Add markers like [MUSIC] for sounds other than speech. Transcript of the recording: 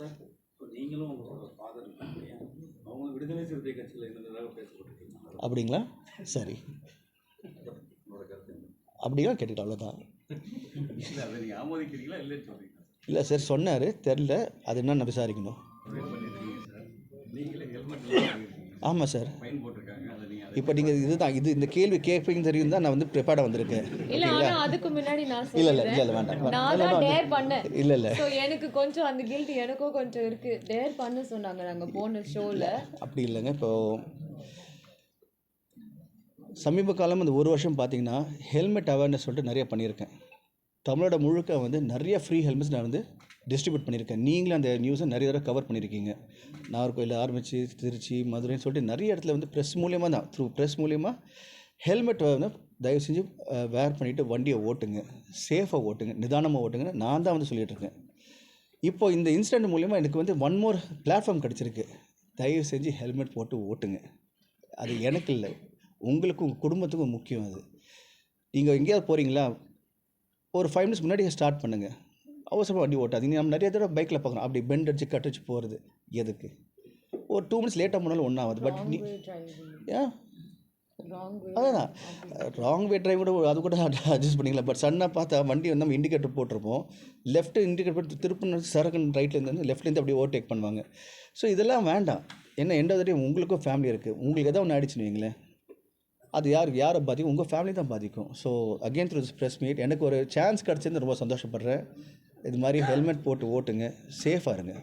Sir நீங்களும் father அவங்க விடுதலை சிறுத்தை கட்சியில் இருந்ததாக பேசப்பட்டிருக்கீங்க. அப்படிங்களா? சரி? அப்படிங்களா கேட்டுக்கிட்டேன் அவ்வளோதான் இல்லை சார் சொன்னார். தெரில அது என்ன நான் விசாரிக்கணும். ஆமாம் சார் நீங்கள் இப்போ நீங்கள் இதுதான் இது இந்த கேள்வி கேட்பீங்க தெரியும் தான் நான் வந்து ப்ரிப்பேர்டாக வந்திருக்கேன். இல்ல ஆனா அதுக்கு முன்னாடி நான் இல்லை இல்லை சொல்றேன். இல்லை வேண்டாம் இல்லை இல்லை எனக்கு கொஞ்சம் அந்த கில்ட் எனக்கும் கொஞ்சம் இருக்கு. டேர் பண்ண சொன்னாங்க நாங்க போன ஷோல அப்படி இல்லைங்க. இப்போ சமீப காலம் இந்த ஒரு வருஷம் பார்த்தீங்கன்னா ஹெல்மெட் அவேர்னஸ் சொல்லிட்டு நிறைய பண்ணியிருக்கேன். தமிழோட முழுக்க வந்து நிறைய ஃப்ரீ ஹெல்மெட்ஸ் நான் வந்து டிஸ்ட்ரிபியூட் பண்ணியிருக்கேன். நீங்களும் அந்த நியூஸை நிறைய தடவை கவர் பண்ணியிருக்கீங்க. நாகர்கோயில் ஆரம்பித்து திருச்சி மதுரைன்னு சொல்லிட்டு நிறைய இடத்துல வந்து ப்ரெஸ் மூலியமாக தான். த்ரூ ப்ரெஸ் மூலியமாக ஹெல்மெட் வந்து தயவு செஞ்சு வேர் பண்ணிவிட்டு வண்டியை ஓட்டுங்க. சேஃபாக ஓட்டுங்க. நிதானமாக ஓட்டுங்கன்னு நான் தான் வந்து சொல்லிகிட்ருக்கேன் இப்போது இப்போ இந்த இன்சிடென்ட் மூலிமா எனக்கு வந்து ஒன் மோர் பிளாட்ஃபார்ம் கிடச்சிருக்கு. தயவு செஞ்சு ஹெல்மெட் போட்டு ஓட்டுங்க. அது எனக்கு இல்லை. உங்களுக்கும் உங்கள் குடும்பத்துக்கும் முக்கியம் அது. நீங்கள் எங்கேயாவது போகிறீங்களா ஒரு ஃபைவ் மினிட்ஸ் முன்னாடி ஸ்டார்ட் பண்ணுங்கள் அவசரமாக வண்டி ஓட்டாதீங்க. நம்ம நிறைய தடவை பைக்கில் பார்க்குறோம் அப்படி பெண்ட் அடிச்சு கட் அடிச்சு போகிறது எதுக்கு? ஒரு டூ மினிட்ஸ் லேட்டாக போனாலும் ஒன்றும் ஆகாது. பட் நீ ஏன்? அதான்? ராங் வே டிரைவ் கூட அது கூட [LAUGHS] அட்ஜஸ்ட் பண்ணிக்கலாம். பட் சன்னாக பார்த்தா வண்டி வந்து நம்ம இண்டிகேட்டர் போட்டிருப்போம். லெஃப்ட் இண்டிகேட்டர் போட்டு திருப்பின சரக்கு ரைட்லேருந்து லெஃப்ட்லேருந்து அப்படியே ஓவர்டேக் பண்ணுவாங்க. ஸோ இதெல்லாம் வேண்டாம். என்ன எந்த வரையும் உங்களுக்கும் ஃபேமிலி இருக்குது உங்களுக்கு எதாவது ஒன்று ஆயிடுச்சுன்னு வைங்களேன். அது யார் யாரை பாதிக்கும்? உங்கள் ஃபேமிலி தான் பாதிக்கும். So again through this press meet எனக்கு ஒரு சான்ஸ் கிடச்சிருந்து ரொம்ப சந்தோஷப்படுறேன். இது மாதிரி ஹெல்மெட் போட்டு ஓட்டுங்க. சேஃபாக இருங்க.